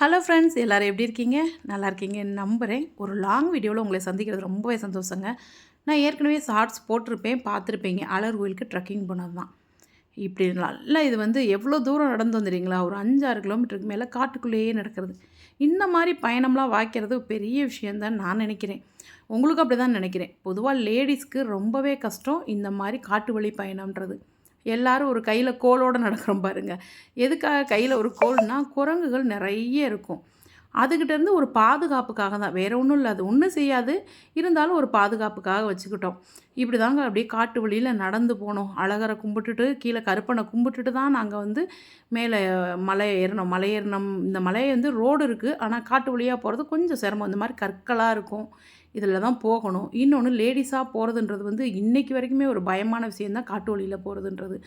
Hello friends எல்லோரும் எப்படி இருக்கீங்க? நல்லா இருக்கீங்கன்னு நம்புகிறேன் ஒரு லாங் வீடியோவில் உங்களை சந்திக்கிறது ரொம்பவே சந்தோஷங்க. நான் ஏற்கனவே ஷார்ட்ஸ் போட்டிருப்பேன் பார்த்துருப்பீங்க. அலர் கோயிலுக்கு ட்ரெக்கிங் போனது தான் இப்படி நல்லா இது வந்து எவ்வளோ தூரம் நடந்து வந்துடுறீங்களா ஒரு அஞ்சாறு கிலோமீட்டருக்கு மேலே காட்டுக்குள்ளேயே நடக்கிறது. இந்த மாதிரி பயணம்லாம் வாய்க்கிறது பெரிய விஷயந்தான் நான் நினைக்கிறேன். உங்களுக்கு அப்படி தான் நினைக்கிறேன் பொதுவாக லேடிஸ்க்கு ரொம்பவே கஷ்டம் இந்த மாதிரி காட்டு வழி பயணம்ன்றது. எல்லாரும் ஒரு கையில் கோலோடு நடக்கிறோம் பாருங்கள் எதுக்காக கையில் ஒரு கோல்னால் குரங்குகள் நிறைய இருக்கும். அதுக்கிட்டேருந்து ஒரு பாதுகாப்புக்காக தான். வேறு ஒன்றும் இல்லை. அது ஒன்றும் செய்யாது. இருந்தாலும் ஒரு பாதுகாப்புக்காக வச்சுக்கிட்டோம். இப்படி தாங்க அப்படியே காட்டு வழியில் நடந்து போனோம். அழகரை கும்பிட்டுட்டு கீழே கருப்பனை கும்பிட்டுட்டு தான் நாங்கள் வந்து மேலே மலை ஏறினோம். மலை ஏறினோம் இந்த மலையை வந்து ரோடு இருக்குது ஆனால் காட்டு வழியாக போகிறது கொஞ்சம் சிரமம். இந்த மாதிரி கற்களாக இருக்கும். இதில் தான் போகணும். இன்னொன்று லேடிஸாக போகிறதுன்றது வந்து இன்றைக்கி வரைக்குமே ஒரு பயமான விஷயந்தான் காட்டு வழியில் போகிறதுன்றது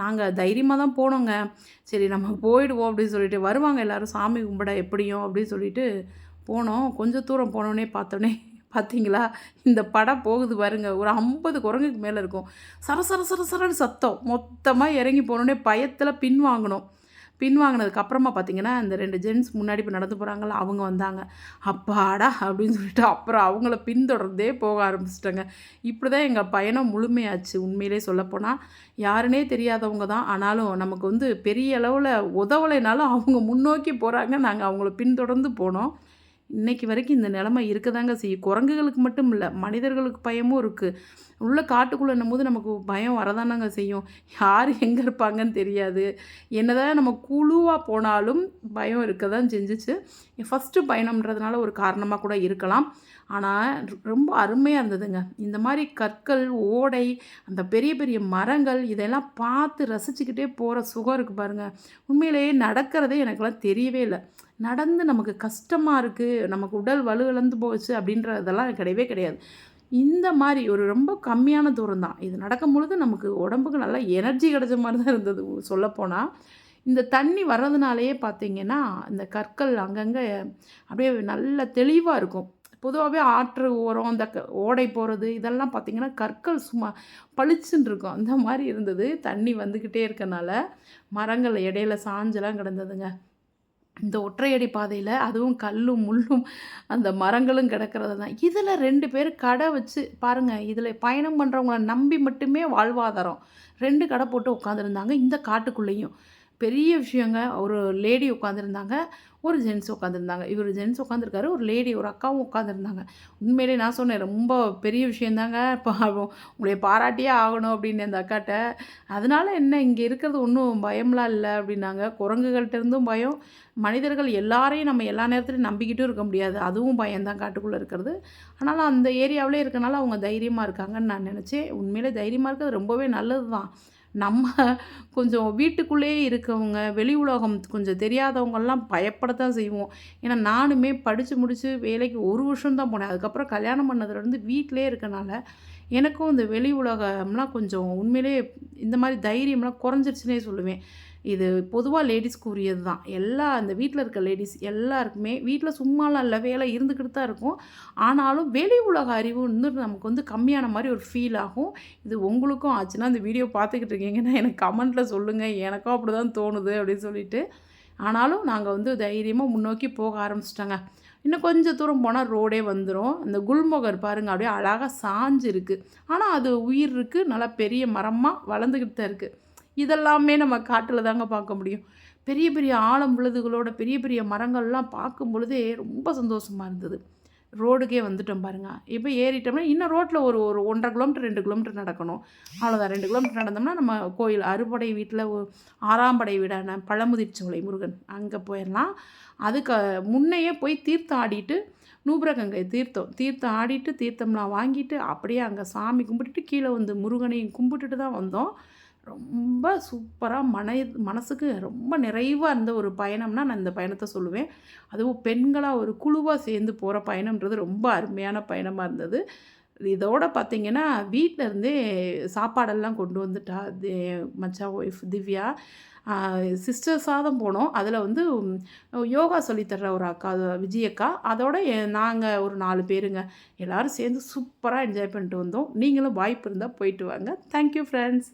நாங்கள் தைரியமாக தான் போனோங்க. சரி நம்ம போயிடுவோம் அப்படின்னு சொல்லிட்டு வருவாங்க எல்லோரும். சாமி கும்பிட எப்படியும் அப்படின்னு சொல்லிட்டு போனோம். கொஞ்சம் தூரம் போனோடனே பார்த்தோன்னே பார்த்தீங்களா? இந்த படம் போகுது பாருங்க. ஒரு ஐம்பது குரங்குக்கு மேலே இருக்கும். சர சர சர சரன்னு சத்தம். மொத்தமாக இறங்கி போனோடனே பயத்தில் பின் வாங்கினோம். பின்வாங்கினதுக்கு அப்புறமா பார்த்தீங்கன்னா இந்த ரெண்டு ஜென்ஸ் முன்னாடி இப்போ நடந்து போகிறாங்கள அவங்க வந்தாங்க. அப்பாடா அப்படின்னு சொல்லிட்டு அப்புறம் அவங்கள பின்தொடர்ந்தே போக ஆரம்பிச்சிட்டாங்க. இப்படி தான் எங்கள் பயணம் முழுமையாச்சு. உண்மையிலே சொல்லப்போனால் யாருனே தெரியாதவங்க தான். ஆனாலும் நமக்கு வந்து பெரிய அளவில் உதவலைனாலும் அவங்க முன்னோக்கி போகிறாங்க நாங்கள் அவங்கள பின்தொடர்ந்து போனோம். இன்றைக்கி வரைக்கும் இந்த நிலமை இருக்க தாங்க செய்யும். குரங்குகளுக்கு மட்டும் இல்லை மனிதர்களுக்கு பயமும் இருக்குது உள்ள காட்டுக்குள்ளே போது நமக்கு பயம் வரதானாங்க செய்யும். யார் எங்கே இருப்பாங்கன்னு தெரியாது. என்னதான் நம்ம குழுவாக போனாலும் பயம் இருக்க தான் செஞ்சிச்சு. ஃபஸ்ட்டு பயணம்ன்றதுனால ஒரு காரணமாக கூட இருக்கலாம். ஆனால் ரொம்ப அருமையாக இருந்ததுங்க. இந்த மாதிரி கற்கள் ஓடை அந்த பெரிய பெரிய மரங்கள் இதெல்லாம் பார்த்து ரசிச்சுக்கிட்டே போகிற சுகம் இருக்குது பாருங்கள் உண்மையிலேயே நடக்கிறதே எனக்கெல்லாம் தெரியவே இல்லை. நடந்து நமக்கு கஷ்டமாக இருக்குது நமக்கு உடல் வலு போச்சு அப்படின்றதெல்லாம் கிடையவே கிடையாது. இந்த மாதிரி ஒரு ரொம்ப கம்மியான தூரம் தான். இது நடக்கும் பொழுது நமக்கு உடம்புக்கு நல்லா எனர்ஜி கிடைச்ச மாதிரி தான் இருந்தது சொல்லப்போனால் இந்த தண்ணி வர்றதுனாலேயே பார்த்திங்கன்னா இந்த கற்கள் அங்கங்கே அப்படியே நல்ல தெளிவாக இருக்கும். பொதுவாகவே ஆற்று ஓரம் இந்த ஓடை போகிறது இதெல்லாம் பார்த்திங்கன்னா கற்கள் சும்மா பளிச்சுன்னு இருக்கும் அந்த மாதிரி இருந்தது. தண்ணி வந்துக்கிட்டே இருக்கனால மரங்கள் இடையில சாஞ்செல்லாம் கிடந்ததுங்க. இந்த ஒற்றையடி பாதையில் அதுவும் கல்லும் முள்ளும் அந்த மரங்களும் கிடக்கிறது தான் இதில் ரெண்டு பேர் கடை வச்சு பாருங்கள் இதில் பயணம் பண்ணுறவங்கள நம்பி மட்டுமே வாழ்வாதாரம். ரெண்டு கடை போட்டு உட்காந்துருந்தாங்க இந்த காட்டுக்குள்ளேயும். பெரிய விஷயங்க. ஒரு லேடி உட்காந்துருந்தாங்க ஒரு ஜென்ஸ் உட்காந்துருந்தாங்க இவர் ஜென்ஸ் உட்காந்துருக்காரு ஒரு லேடி ஒரு அக்காவும் உட்காந்துருந்தாங்க உண்மையிலே நான் சொன்னேன் ரொம்ப பெரிய விஷயந்தாங்க. இப்போ உங்களை பாராட்டியே ஆகணும் அப்படின்னு அந்த அக்காட்ட. அதனால் என்ன? இங்கே இருக்கிறது ஒன்றும் பயம்லாம் இல்லை அப்படின்னாங்க. குரங்குகள்கிட்டருந்தும் பயம். மனிதர்கள் எல்லாரையும் நம்ம எல்லா நேரத்துலையும் நம்பிக்கிட்டும் இருக்க முடியாது. அதுவும் பயம்தான் காட்டுக்குள்ளே இருக்கிறது. ஆனாலும் அந்த ஏரியாவிலே இருக்கனால அவங்க தைரியமாக இருக்காங்கன்னு நான் நினச்சேன். உண்மையிலே தைரியமாக இருக்கிறது ரொம்பவே நல்லது தான் நம்ம கொஞ்சம் வீட்டுக்குள்ளேயே இருக்கவங்க வெளி உலகம் கொஞ்சம் தெரியாதவங்கெல்லாம் பயப்படத்தான் செய்வோம். ஏன்னா நானுமே படித்து முடித்து வேலைக்கு ஒரு வருஷம் தான் போனேன். அதுக்கப்புறம் கல்யாணம் பண்ணதுலேருந்து வீட்டிலே இருக்கனால எனக்கும் இந்த வெளி உலகம்லாம் கொஞ்சம் உண்மையிலே இந்த மாதிரி தைரியம்லாம் குறைஞ்சிருச்சுனே சொல்லுவேன். இது பொதுவாக லேடிஸ்க்கு உரியது தான். எல்லா அந்த வீட்டில் இருக்க லேடிஸ் எல்லாருக்குமே வீட்டில் சும்மாலாம் இல்லை வேலை இருந்துக்கிட்டு தான் இருக்கும். ஆனாலும் வெளி உலக அறிவு வந்து நமக்கு வந்து கம்மியான மாதிரி ஒரு ஃபீல் ஆகும். இது உங்களுக்கும் ஆச்சுன்னா இந்த வீடியோ பார்த்துக்கிட்டு இருக்கீங்கன்னா எனக்கு கமெண்ட்டில் சொல்லுங்கள் எனக்கும் அப்படி தான் தோணுது அப்படின்னு சொல்லிட்டு. ஆனாலும் நாங்கள் வந்து தைரியமாக முன்னோக்கி போக ஆரம்பிச்சிட்டாங்க. இன்னும் கொஞ்சம் தூரம் போனால் ரோடே வந்துடும் அந்த குல்மொகர் பாருங்கள் அப்படியே அழகாக சாஞ்சு இருக்குது ஆனால் அது உயிர் இருக்குது நல்லா பெரிய மரமாக வளர்ந்துக்கிட்டு தான் இருக்குது இதெல்லாமே நம்ம காட்டில் தாங்க பார்க்க முடியும். பெரிய பெரிய ஆழம் விழுதுகளோட பெரிய பெரிய மரங்கள்லாம் பார்க்கும் பொழுதே ரொம்ப சந்தோஷமாக இருந்தது. ரோடுக்கே வந்துட்டோம் பாருங்கள் இப்போ ஏறிட்டோம்னா இன்னும் ரோட்டில் ஒரு ஒரு ஒன்றரை கிலோமீட்டர் ரெண்டு கிலோமீட்டர் நடக்கணும். அவ்வளோதான் ரெண்டு கிலோமீட்டர் நடந்தோம்னா நம்ம கோயில் அறுபடை வீட்டில் ஆறாம் படை வீடான பழமுதிர்ச்சோலை முருகன். அங்கே போயிடலாம் அதுக்கு முன்னையே போய் தீர்த்தம் ஆடிட்டு நூபுரகங்கை தீர்த்தம். தீர்த்தம் ஆடிட்டு தீர்த்தம்லாம் வாங்கிட்டு அப்படியே அங்கே சாமி கும்பிட்டுட்டு கீழே வந்து முருகனையும் கும்பிட்டுட்டு தான் வந்தோம். ரொம்ப சூப்பராக மன மனசுக்கு ரொம்ப நிறைவாக இருந்த ஒரு பயணம்னா நான் இந்த பயணத்தை சொல்லுவேன். அதுவும் பெண்களாக ஒரு குழுவாக சேர்ந்து போகிற பயணம்ன்றது ரொம்ப அருமையான பயணமாக இருந்தது. இதோட பார்த்திங்கன்னா வீட்டிலருந்தே சாப்பாடெல்லாம் கொண்டு வந்துட்டா மச்சா ஒய்ஃப் திவ்யா. சிஸ்டர்ஸாக தான் போனோம். அதில் வந்து யோகா சொல்லித்தர்ற ஒரு அக்கா விஜயக்கா. அதோட நாங்கள் ஒரு நாலு பேருங்க. எல்லோரும் சேர்ந்து சூப்பராக என்ஜாய் பண்ணிட்டு வந்தோம். நீங்களும் வாய்ப்பு இருந்தால் போயிட்டு வாங்க. Thank you friends